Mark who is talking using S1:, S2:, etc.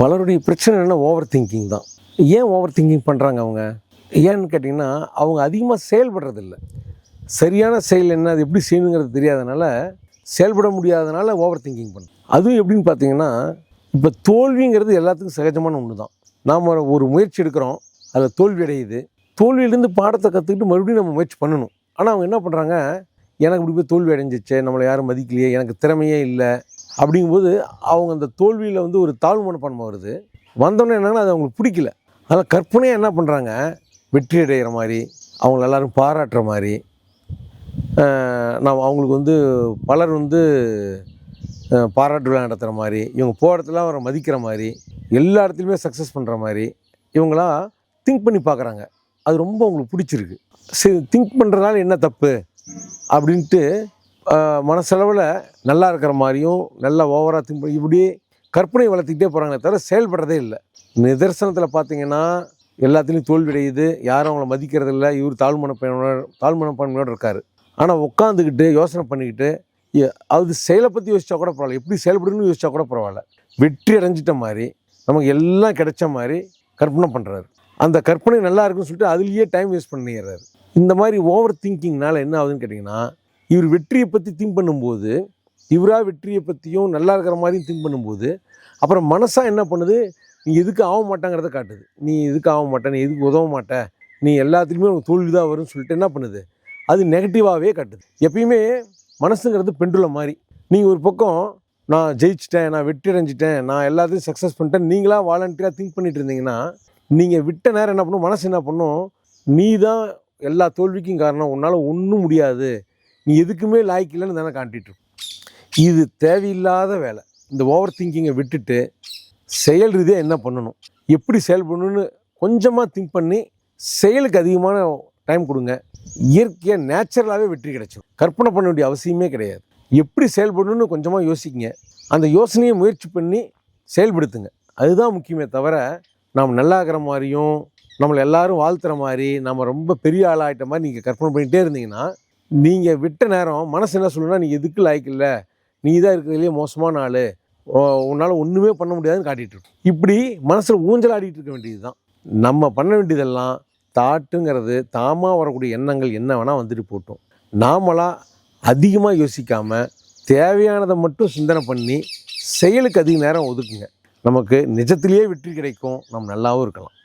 S1: பலருடைய பிரச்சனை என்ன ஓவர் திங்கிங் தான். ஏன் ஓவர் திங்கிங் பண்ணுறாங்க அவங்க? ஏன்னு கேட்டிங்கன்னா அவங்க அதிகமாக செயல்படுறதில்ல. சரியான செயல் என்ன அது எப்படி செய்யணுங்கிறது தெரியாதனால செயல்பட முடியாதனால ஓவர் திங்கிங் பண்ணும் அதுவும் எப்படின்னு பார்த்தீங்கன்னா இப்போ தோல்விங்கிறது எல்லாத்துக்கும் சகஜமான ஒன்று தான் நாம் ஒரு முயற்சி எடுக்கிறோம் அதில் தோல்வி அடையுது. தோல்வியிலேருந்து பாடத்தை கற்றுக்கிட்டு மறுபடியும் நம்ம முயற்சி பண்ணணும். ஆனால் அவங்க என்ன பண்ணுறாங்க எனக்கு இப்படி போய் தோல்வி அடைஞ்சிச்சு நம்மளை யாரும் மதிக்கலையே எனக்கு திறமையே இல்லை. அப்படிங்கும்போது அவங்க அந்த தோல்வியில் வந்து ஒரு தாழ்வு மனப்பான்மை வருது. வந்தோடனே என்னன்னா அது அவங்களுக்கு பிடிக்கல. அதனால் கற்பனையாக என்ன பண்ணுறாங்க வெற்றி அடைகிற மாதிரி அவங்கள எல்லோரும் பாராட்டுற மாதிரி நாம் அவங்களுக்கு வந்து பலர் வந்து பாராட்டு விழா நடத்துகிற மாதிரி இவங்க போகிற இடத்துல அவரை மதிக்கிற மாதிரி எல்லா இடத்துலையுமே சக்ஸஸ் பண்ணுற மாதிரி இவங்களாம் திங்க் பண்ணி பார்க்குறாங்க அது ரொம்ப அவங்களுக்கு பிடிச்சிருக்கு. சரி திங்க் பண்ணுறதுனால என்ன தப்பு? அப்படின்ட்டு மனசளவில் நல்லா இருக்கிற மாதிரியும் நல்லா ஓவராக திங்க் இப்படி இப்படியே கற்பனை வளர்த்துக்கிட்டே போகிறாங்களே தவிர செயல்படுறதே இல்லை. நிதர்சனத்தில் பார்த்தீங்கன்னா எல்லாத்துலேயும் தோல்வி அடையுது யாரும் அவங்கள மதிக்கிறது இல்லை இவர் தாழ்மனப்பயனோட தாழ்மனப்பான்மையோடு இருக்கார். ஆனால் உட்காந்துக்கிட்டு யோசனை பண்ணிக்கிட்டு அது செயலை பற்றி யோசிச்சா கூட பரவாயில்ல. எப்படி செயல்படுன்னு யோசிச்சா கூட பரவாயில்ல. வெற்றி அடைஞ்சிட்ட மாதிரி நமக்கு எல்லாம் கிடைச்ச மாதிரி கற்பனை பண்ணுறாரு அந்த கற்பனை நல்லா இருக்குன்னு சொல்லிட்டு அதுலேயே டைம் வேஸ்ட் பண்ணிடுறாரு இந்த மாதிரி ஓவர் திங்கிங்னால என்ன ஆகுதுன்னு கேட்டிங்கன்னா இவர் வெற்றியை பற்றி திங்க் பண்ணும்போது இவராக வெற்றியை பற்றியும் நல்லா இருக்கிற மாதிரியும் திங்க் பண்ணும்போது அப்புறம் மனசாக என்ன பண்ணுது? நீ எதுக்கு ஆக மாட்டாங்கிறத காட்டுது. நீ எதுக்கு ஆக மாட்டே? நீ எதுக்கு உதவ மாட்ட? நீ எல்லாத்துலேயுமே உனக்கு தோல்வி தான் வரும்னு சொல்லிட்டு என்ன பண்ணுது? அது நெகட்டிவாகவே காட்டுது. எப்பயுமே மனசுங்கிறது பெண்டுல மாதிரி நீங்கள் ஒரு பக்கம் நான் ஜெயிச்சிட்டேன் நான் வெற்றி அடைஞ்சிட்டேன் நான் எல்லாத்தையும் சக்ஸஸ் பண்ணிட்டேன் நீங்களாக வாலண்டியராக திங்க் பண்ணிட்டு இருந்தீங்கன்னா நீங்கள் விட்ட நேரம் என்ன பண்ணும்? மனசு என்ன பண்ணும்? நீ தான் எல்லா தோல்விக்கும் காரணம். உன்னால் ஒன்றும் முடியாது. நீ எதுக்குமே லாய்க்கு இல்லைன்னு தானே காட்டிட்டு இருக்கும். இது தேவையில்லாத வேலை. இந்த ஓவர் திங்கிங்கை விட்டுட்டு செயல் ரீதியாக என்ன பண்ணணும்? எப்படி செயல்படணும்னு கொஞ்சமாக திங்க் பண்ணி செயலுக்கு அதிகமான டைம் கொடுங்க. இயற்கையாக நேச்சுரலாகவே வெற்றி கிடைச்சிடும் கற்பனை பண்ண வேண்டிய அவசியமே கிடையாது. எப்படி செயல்படணும்னு கொஞ்சமாக யோசிக்கிங்க அந்த யோசனையை முயற்சி பண்ணி செயல்படுத்துங்க. அதுதான் முக்கியமே தவிர நாம் நல்லா இருக்கிற மாதிரியும் நம்மளை எல்லாரும் வாழ்த்துற மாதிரி நம்ம ரொம்ப பெரிய ஆளாகிட்ட மாதிரி நீங்கள் கற்பனை பண்ணிகிட்டே இருந்தீங்கன்னா நீங்கள் விட்ட நேரம் மனசு என்ன சொல்லுன்னா நீ எதுக்கு லாய்க்கு இல்லை? நீ தான் இருக்கிறதுலேயே மோசமான ஆள். உன்னால் ஒன்றுமே பண்ண முடியாதுன்னு காட்டிகிட்டு இருக்கும் இப்படி மனசில் ஊஞ்சல் ஆடிட்டு இருக்க வேண்டியது தான் நம்ம பண்ண வேண்டியதெல்லாம் தாட்டுங்கிறது தாமாக வரக்கூடிய எண்ணங்கள் என்ன வேணால் வந்துட்டு போட்டோம். நாமளாக அதிகமாக யோசிக்காமல் தேவையானதை மட்டும் சிந்தனை பண்ணி செயலுக்கு அதிக நேரம் ஒதுக்குங்க. நமக்கு நிஜத்திலேயே வெற்றி கிடைக்கும். நம்ம நல்லாவும் இருக்கலாம்.